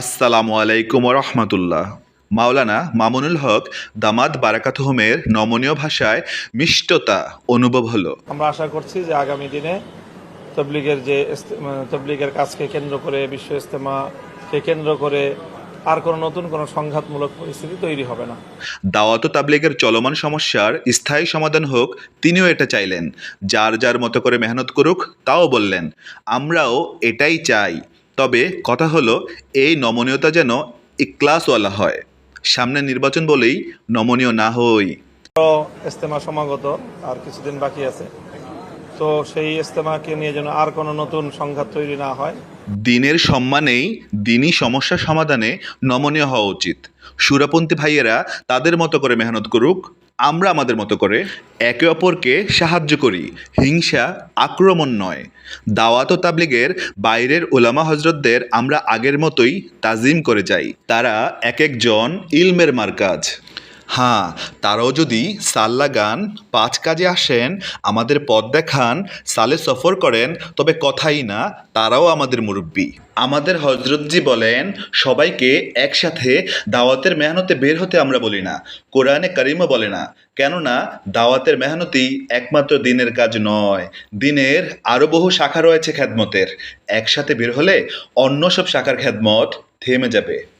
আসসালামু আলাইকুম রহমতুল্লাহ। মাওলানা মামুনুল হক দামাদ বারাকাতহমের নমনীয় ভাষায় মিষ্টতা অনুভব হলো। আমরা আশা করছি যে আগামী দিনে তবলিগের যে তবলিগের কাজকে কেন্দ্র করে বিশ্ব ইস্তেমাকে কেন্দ্র করে আর কোনো নতুন কোনো সংঘাতমূলক পরিস্থিতি তৈরি হবে না। দাওয়াত ও তাবলিগের চলমান সমস্যার স্থায়ী সমাধান হোক তিনিও এটা চাইলেন। যার যার মতো করে মেহনত করুক তাও বললেন আমরাও এটাই চাই। তবে কথা হলো, এই নমনীয়তা যেন ইক্লাসওয়ালা হয়। সামনে নির্বাচন বলেই নমনীয় না হই। ইস্তেমা সমাগত আর কিছুদিন বাকি আছে। তো সেই ইস্তেমাকে নিয়ে যেন আর কোনো নতুন সংঘাত তৈরি না হয়। দিনের সম্মানেই দিনই সমস্যা সমাধানে নমনীয় হওয়া উচিত। সুরাপন্থী ভাইয়েরা, তাদের মতো করে মেহনত করুক, আমরা আমাদের মতো করে একে অপরকে সাহায্য করি, হিংসা, আক্রমণ নয়। দাওয়াত ও তাবলিগের বাইরের ওলামা হজরতদের আমরা আগের মতোই তাজিম করে যাই। তারা এক একজন ইলমের মার্কাজ। হ্যাঁ তারাও যদি সাল্লা গান পাঁচ কাজে আসেন, আমাদের পথ দেখান, সালে সফর করেন, তবে কথাই না, তারাও আমাদের মুরব্বী। আমাদের হজরতজি বলেন, সবাইকে একসাথে দাওয়াতের মেহনতে বের হতে আমরা বলি না, কোরআনে কারিমও বলে না, কেননা দাওয়াতের মেহনতই একমাত্র দিনের কাজ নয়, দিনের আরও বহু শাখা রয়েছে খ্যাদমতের একসাথে বের হলে অন্য সব শাখার খ্যাদমত থেমে যাবে।